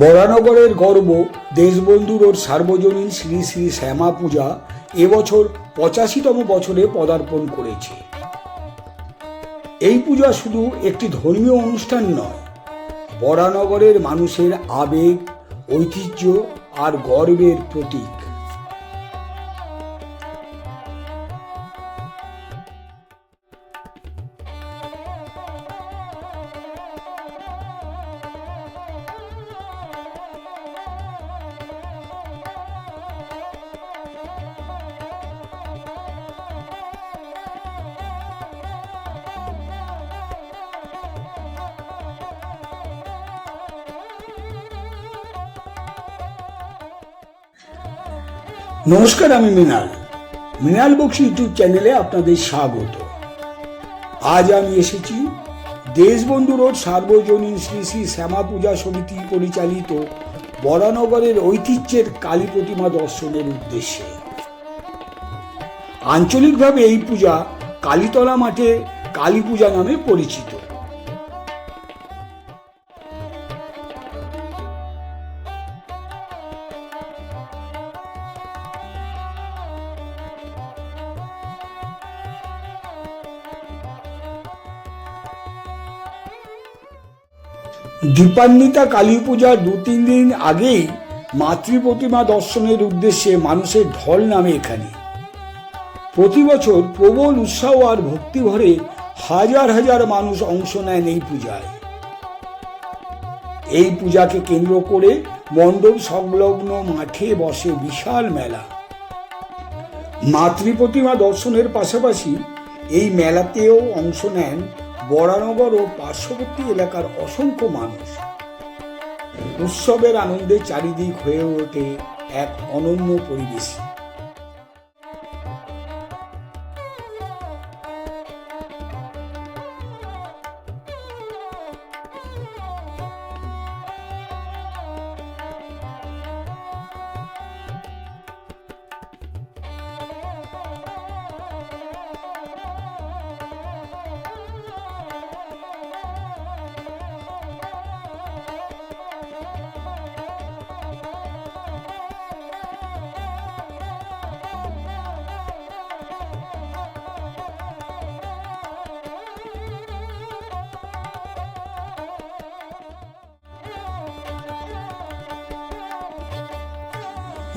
বরানগরের গর্ব দেশবন্ধুর ওর সার্বজনীন শ্রী শ্রী শ্যামা পূজা এবছর পঁচাশিতম বছরে পদার্পণ করেছে। এই পূজা শুধু একটি ধর্মীয় অনুষ্ঠান নয় বরানগরের মানুষের আবেগ ঐতিহ্য আর গর্বের প্রতীক। নমস্কার, আমি মৃণাল। মৃণাল বক্সি ইউটিউব চ্যানেলে আপনাদের স্বাগত। আজ আমি এসেছি দেশবন্ধু রোড সার্বজনীন শ্রী শ্রী শ্যামা পূজা সমিতি পরিচালিত বরানগরের ঐতিহ্যের কালী প্রতিমা দর্শনের উদ্দেশ্যে। আঞ্চলিকভাবে এই পূজা কালীতলা মাঠে কালী পূজা নামে পরিচিত। দীপান্বিতা কালী পূজার দু তিন দিন আগেই মাতৃ প্রতিমা দর্শনের উদ্দেশ্যে মানুষের ঢল নামে এখানে। প্রতি বছর প্রবল উৎসাহ আর ভক্তি ভরে হাজার হাজার মানুষ অংশ নেন এই পূজায়। এই পূজাকে কেন্দ্র করে মণ্ডপ সংলগ্ন মাঠে বসে বিশাল মেলা। মাতৃ প্রতিমা দর্শনের পাশাপাশি এই মেলাতেও অংশ নেন বরানগর ও পার্শ্ববর্তী এলাকার অসংখ্য মানুষ। উৎসবের আনন্দে চারিদিক হয়ে ওঠে এক অনন্য পরিবেশ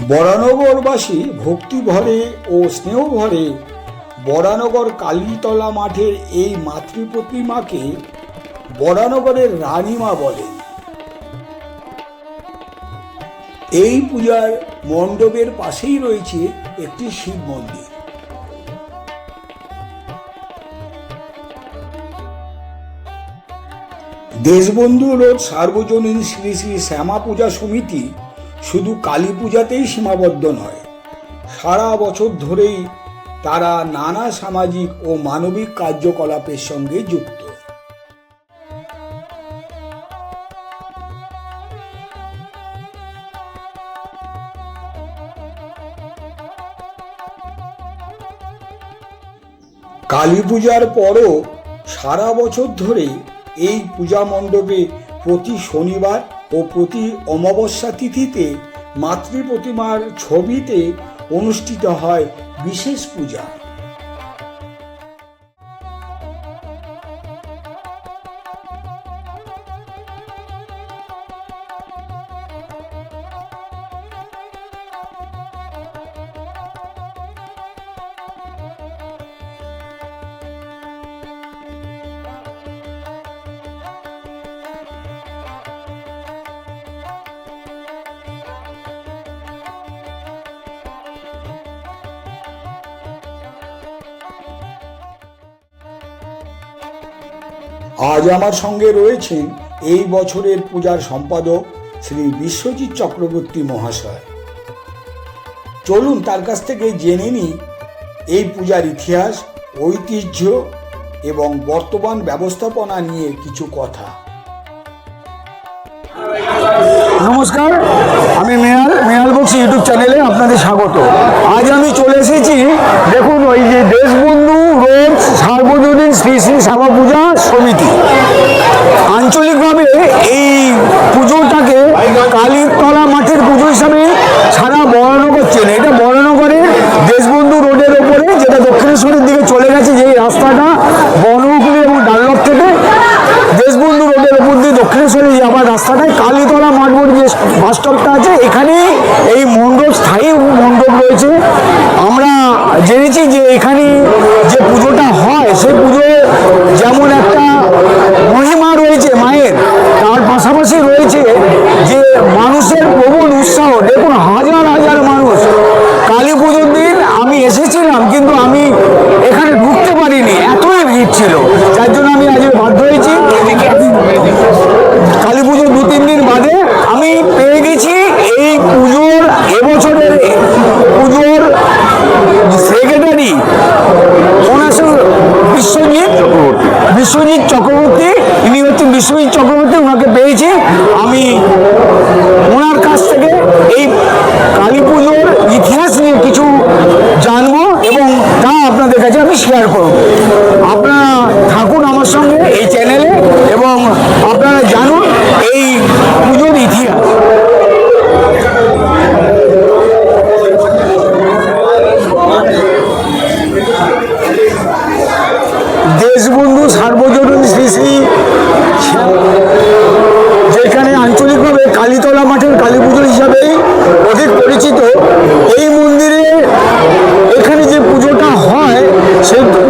বরানগরবাসী ভক্তি ভরে ও স্নেহ ভরে বরানগর কালীতলা মাঠের এই মাতৃ প্রতিমাকে বরানগরের রানীমা বলে। এই পূজার মণ্ডপের পাশেই রয়েছে একটি শিব মন্দির। দেশবন্ধু রোড সার্বজনীন শ্রী শ্রী শ্যামা পূজা সমিতি শুধু কালী পূজাতেই সীমাবদ্ধ নয়। সারা বছর ধরেই তারা নানা সামাজিক ও মানবিক কার্যকলাপের সঙ্গে যুক্ত। কালী পূজার পরও সারা বছর ধরে এই পূজা মণ্ডপে প্রতি শনিবার ও প্রতি অমাবস্যা তিথিতে মাতৃ প্রতিমার ছবিতে অনুষ্ঠিত হয় বিশেষ পূজা। আজ আমার সঙ্গে রয়েছেন এই বছরের পূজার সম্পাদক শ্রী বিশ্বজিৎ চক্রবর্তী মহাশয়। চলুন তার কাছ থেকে জেনে নিই এই পূজার ইতিহাস, ঐতিহ্য এবং বর্তমান ব্যবস্থাপনা নিয়ে কিছু কথা। নমস্কার, আমি মেয়াল মেয়াল বক্সি ইউটিউব চ্যানেলে আপনাদের স্বাগত। আজ আমি চলে এসেছি শ্যামা পূজা সমিতি। আঞ্চলিকভাবে এই পুজোটাকে কালীতলা মাঠের পুজো হিসাবে সারা বরানগর চেনে। এটা বরানগরের দেশবন্ধু রোডের ওপরে যেটা দক্ষিণেশ্বরের দিকে চলে গেছে যে রাস্তাটা বনগুলি এবং ডানলপ থেকে দেশবন্ধু রোডের ওপর দিয়ে দক্ষিণেশ্বরে যাওয়ার রাস্তাটায় কালীতলা মাঠ যে বাস স্টপটা আছে এখানে এই মণ্ডপ, স্থায়ী মণ্ডপ রয়েছে। আমরা জেনেছি যে এখানে আপনাদের কাছে আমি শেয়ার করব। আপনারা থাকুন আমার সঙ্গে এই চ্যানেলে এবং আপনারা জানুন এই পুজোর ইতিহাস। দেশবন্ধু সার্বজনীন শ্রী শ্রী Sempre.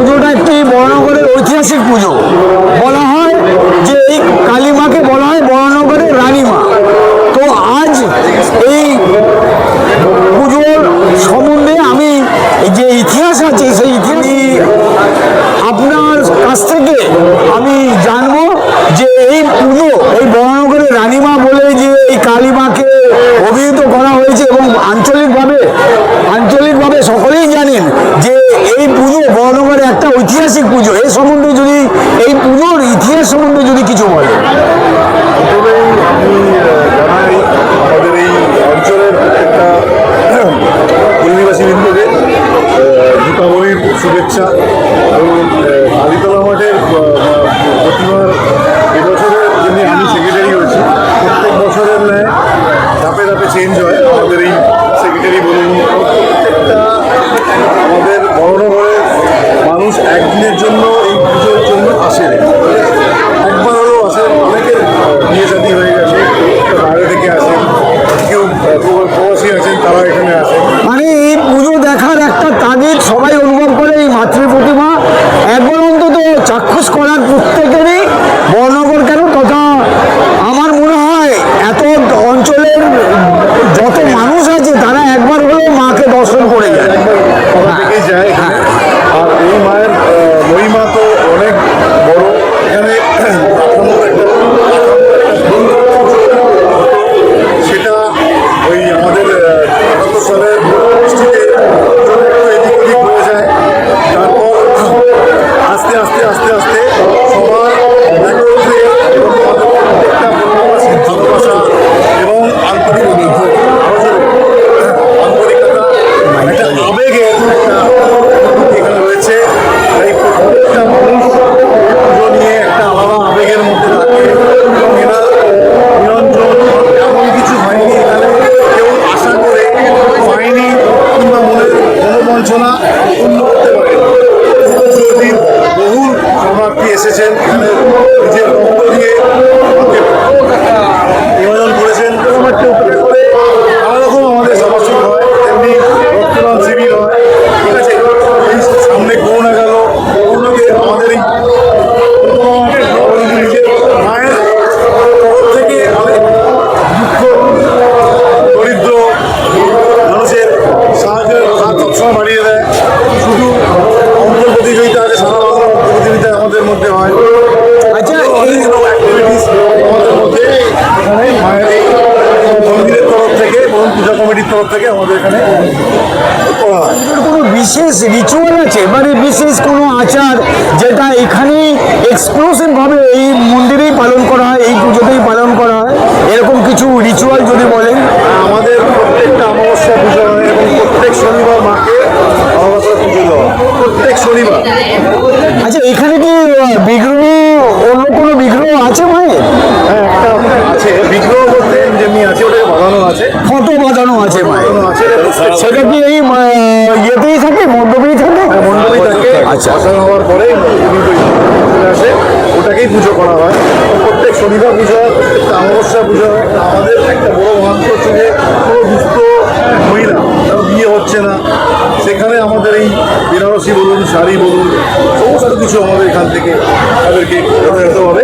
আমাদের এখানে কোনো বিশেষ রিচুয়াল আছে? মানে বিশেষ কোনো আচার যেটা এখানে এক্সক্লুসিভভাবে এই মন্দিরেই পালন করা হয় এই পুজোতেই পালন করা হয়? এরকম কিছু রিচুয়াল যদি বলেন। আমাদের প্রত্যেকটা অমাবস্যা পুজো হয় এবং প্রত্যেক শনিবার মাকে অমাবস্যা পুজো প্রত্যেক শনিবার। আচ্ছা এখানে কি বিগ্রহ অন্য কোনো বিগ্রহ আছে মানে হ্যাঁ একটা আছে। বিগ্রহ বলতে যেমনি আছে ওটা বাঁধানো আছে। ফটো বাঁধানো আছে আচ্ছা। বসানো হওয়ার পরে আসে। ওটাকেই পুজো করা হয়। প্রত্যেক শনিবার পুজো হয়, অমাবস্যা পুজো হয়। আমাদের একটা বড় মহাত্ম হচ্ছে যে, কোনো দুস্থ মহিলা তার বিয়ে হচ্ছে না। সেখানে আমাদের এই বেনারসি বলুন, শাড়ি বলুন, সমস্ত কিছু আমাদের এখান থেকে তাদেরকে যথাযথভাবে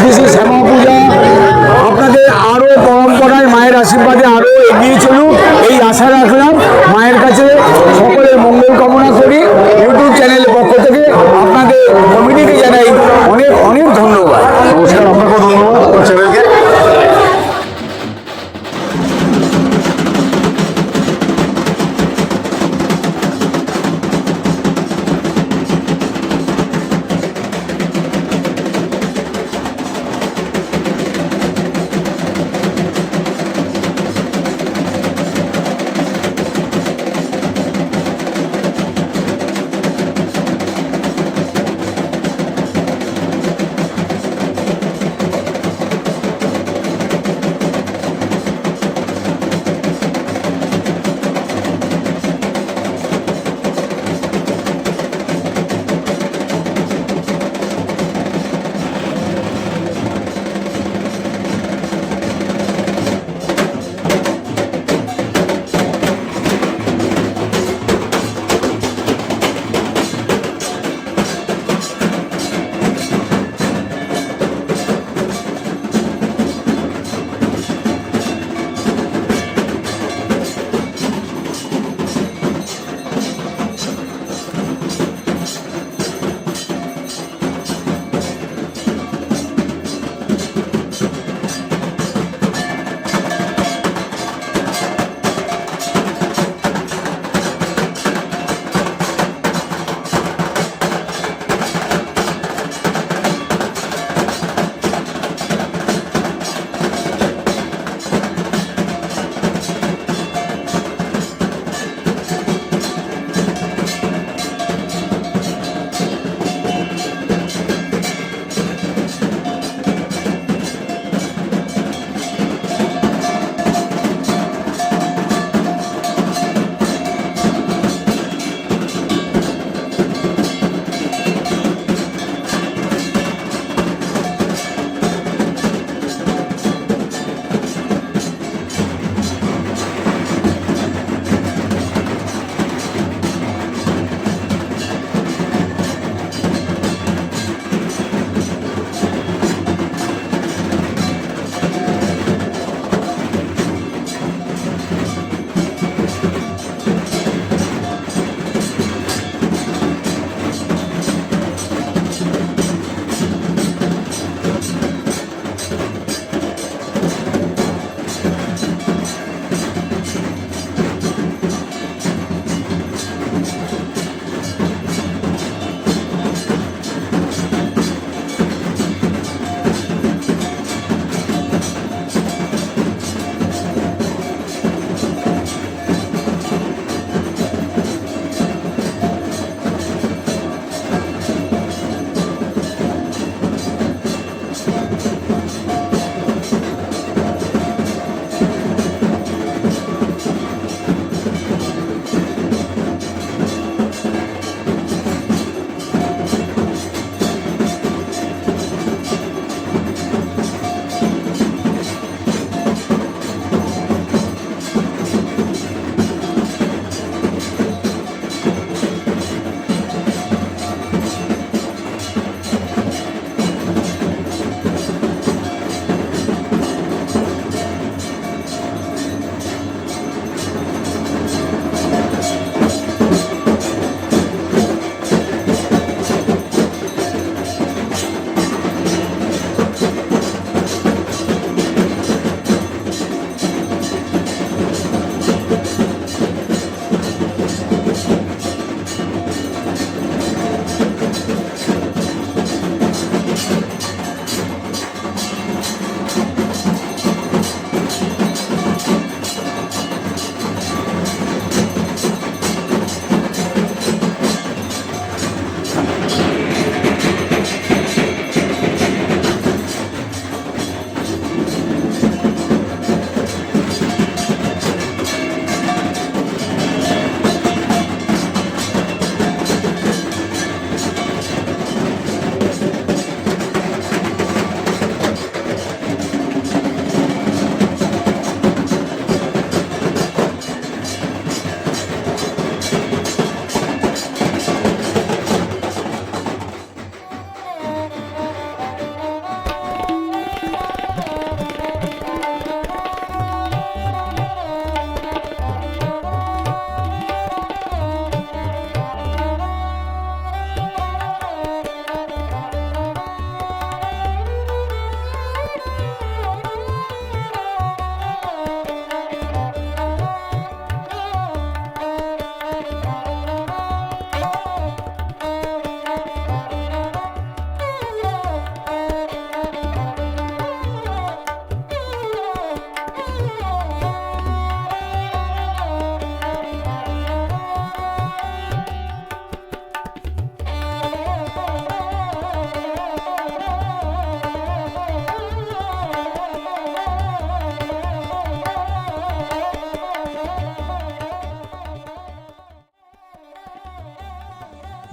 শ্রী শ্যামা পূজা। আপনাদের আরও পরম্পরায় মায়ের আশীর্বাদে আরও এগিয়ে চলুক, এই আশা রাখলাম। মায়ের কাছে সকলের মঙ্গল কামনা করি। ইউটিউব চ্যানেলের পক্ষ থেকে আপনাদের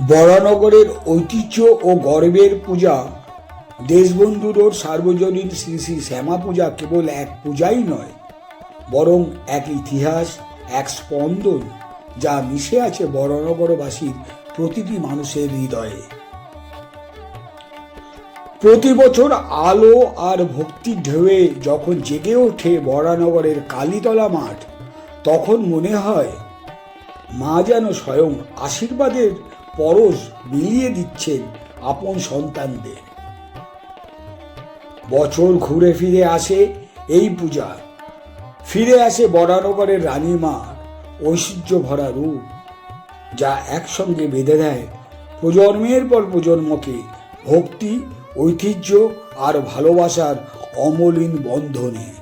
বরানগরের ঐতিহ্য ও গর্বের পূজা। দেশবন্ধু রোড সার্বজনীন শ্রী শ্রী শ্যামা পূজা কেবল এক পূজাই নয়, বরং এক ইতিহাস, এক স্পন্দন, যা মিশে আছে বরানগরবাসীর প্রতিটি মানুষের হৃদয়ে। প্রতি বছর আলো আর ভক্তির ঢেউয়ে যখন জেগে ওঠে বরানগরের কালীতলা মাঠ, তখন মনে হয়, মা যেন স্বয়ং আশীর্বাদের পরশ বিলিয়ে দিচ্ছেন আপন সন্তানদের। বছর ঘুরে ফিরে আসে এই পূজা। ফিরে আসে বরানগরের রানীমার ঐশ্বর্য ভরা রূপ, যা একসঙ্গে বেঁধে দেয় প্রজন্মের পর প্রজন্মকে ভক্তি, ঐতিহ্য আর ভালোবাসার অমলিন বন্ধনে।